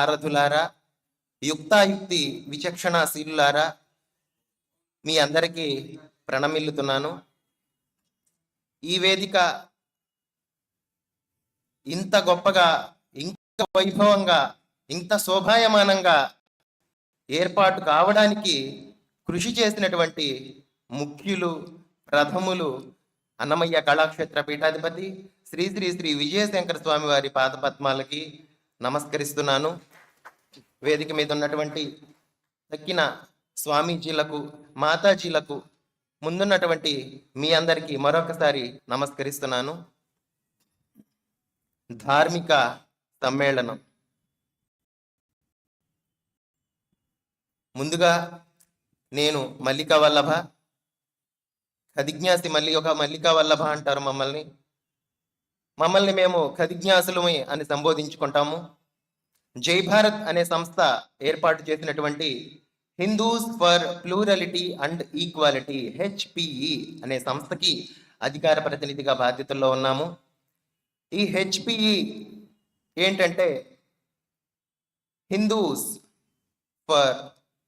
సారథులారా యుక్తాయుక్తి విచక్షణాశీలులారా మీ అందరికీ ప్రణమిల్లుతున్నాను. ఈ వేదిక ఇంత గొప్పగా ఇంత వైభవంగా ఇంత శోభాయమానంగా ఏర్పాటు కావడానికి కృషి చేసినటువంటి ముఖ్యులు ప్రథములు అన్నమయ్య కళాక్షేత్ర పీఠాధిపతి శ్రీ శ్రీ శ్రీ విజయశంకర స్వామి వారి పాదపద్మాలకి నమస్కరిస్తున్నాను. వేదిక మీద ఉన్నటువంటి తక్కిన స్వామీజీలకు మాతాజీలకు ముందున్నటువంటి మీ అందరికీ మరొకసారి నమస్కరిస్తున్నాను. ధార్మిక సమ్మేళనం. ముందుగా నేను మల్లికా వల్లభ అధిజ్ఞాసి మల్లి ఒక మల్లికా వల్లభ అంటారు మమ్మల్ని. మమ్మల్ని మేము కదిజ్ఞాసులమై అని సంబోధించుకుంటాము. జై భారత్ అనే సంస్థ ఏర్పాటు చేసినటువంటి Hindus for plurality and equality HPE అనే సంస్థకి అధికార ప్రతినిధిగా బాధ్యతల్లో ఉన్నాము. ఈ హెచ్పిఈ ఏంటంటే Hindus for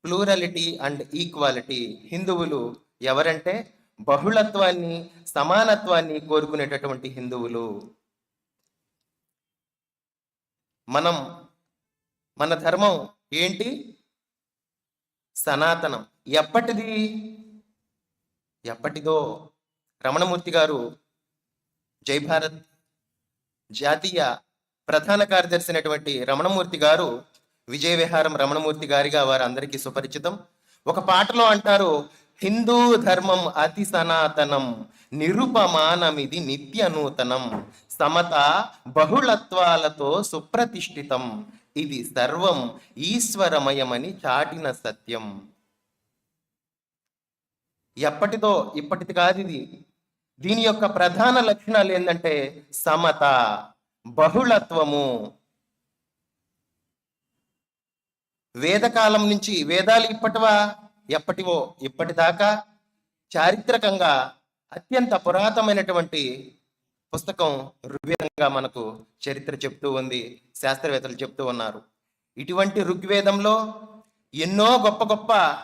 plurality and equality. హిందువులు ఎవరంటే బహుళత్వాన్ని సమానత్వాన్ని కోరుకునేటటువంటి హిందువులు. మనం మన ధర్మం ఏంటి? సనాతనం. ఎప్పటిది? ఎప్పటిదో రమణమూర్తి గారు జై భారత్ జాతీయ ప్రధాన కార్యదర్శి అయినటువంటి రమణమూర్తి గారు విజయ విహారం రమణమూర్తి గారిగా వారు అందరికీ సుపరిచితం. ఒక పాటలో అంటారు హిందూ ధర్మం అతి సనాతనం నిరుపమానమిది నిత్య నూతనం సమత బహుళత్వాలతో సుప్రతిష్ఠితం. ఇది సర్వం ఈశ్వరమయమని చాటిన సత్యం. ఎప్పటిదో ఇప్పటిది కాదు ఇది. దీని యొక్క ప్రధాన లక్షణాలు ఏంటంటే సమత బహుళత్వము. వేదకాలం నుంచి వేదాలు ఇప్పటివా? ఎప్పటివో ఇప్పటిదాకా చారిత్రకంగా అత్యంత పురాతనమైనటువంటి పుస్తకం ఋగ్వేదంగా మనకు చరిత్ర చెప్తూ ఉంది శాస్త్రవేత్తలు చెప్తూ ఉన్నారు. ఇటువంటి ఋగ్వేదంలో ఎన్నో గొప్ప గొప్ప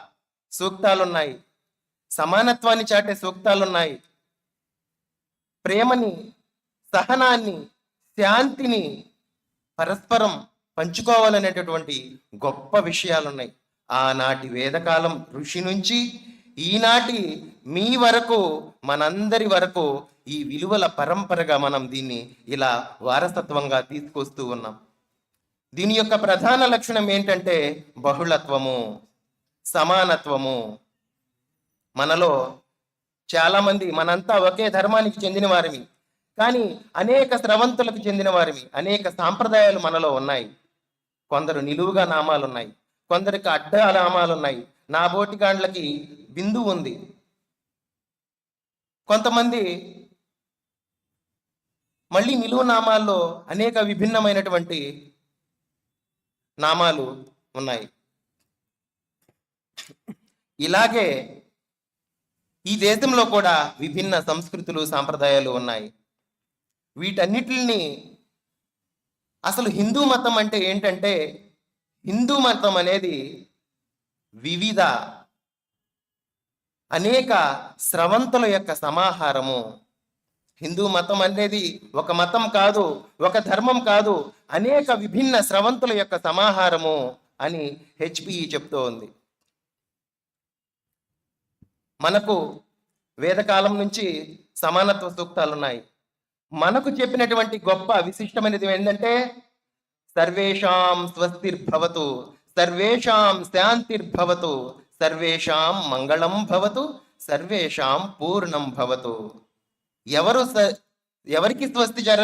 సూక్తాలున్నాయి. సమానత్వాన్ని చాటే సూక్తాలున్నాయి. ప్రేమని సహనాన్ని శాంతిని పరస్పరం పంచుకోవాలనేటటువంటి గొప్ప విషయాలున్నాయి. ఆనాటి వేదకాలం ఋషి నుంచి ఈనాటి మీ వరకు మనందరి వరకు ఈ విలువల పరంపరగా మనం దీన్ని ఇలా వారసత్వంగా తీసుకొస్తూ ఉన్నాం. దీని యొక్క ప్రధాన లక్షణం ఏంటంటే బహుళత్వము సమానత్వము. మనలో చాలామంది మనంతా ఒకే ధర్మానికి చెందిన వారిమి కానీ అనేక స్రవంతులకు చెందిన వారిమి అనేక సాంప్రదాయాలు మనలో ఉన్నాయి. కొందరు నిలువుగా నామాలు ఉన్నాయి కొందరికి అడ్డ నామాలు ఉన్నాయి నా బోటిగాండ్లకి బిందు ఉంది. కొంతమంది మళ్ళీ నిలువు నామాల్లో అనేక విభిన్నమైనటువంటి నామాలు ఉన్నాయి. ఇలాగే ఈ దేశంలో కూడా విభిన్న సంస్కృతులు సాంప్రదాయాలు ఉన్నాయి. వీటన్నిటిని అసలు హిందూ మతం అంటే ఏంటంటే హిందూ మతం అనేది వివిధ అనేక స్రవంతుల యొక్క సమాహారము. హిందూ మతం అనేది ఒక మతం కాదు ఒక ధర్మం కాదు అనేక విభిన్న స్రవంతుల యొక్క సమాహారము అని హెచ్పిఈ చెప్తూ ఉంది. మనకు వేదకాలం నుంచి సమానత్వ సూక్తాలు ఉన్నాయి మనకు చెప్పినటువంటి గొప్ప విశిష్టమైనది ఏంటంటే సర్వేషాం స్వస్తిర్భవతు సర్వేషాం శాంతిర్భవతు సర్వేషాం మంగళం భవతు సర్వేషాం పూర్ణం భవతు. ఎవరు ఎవరికి స్వస్తి జర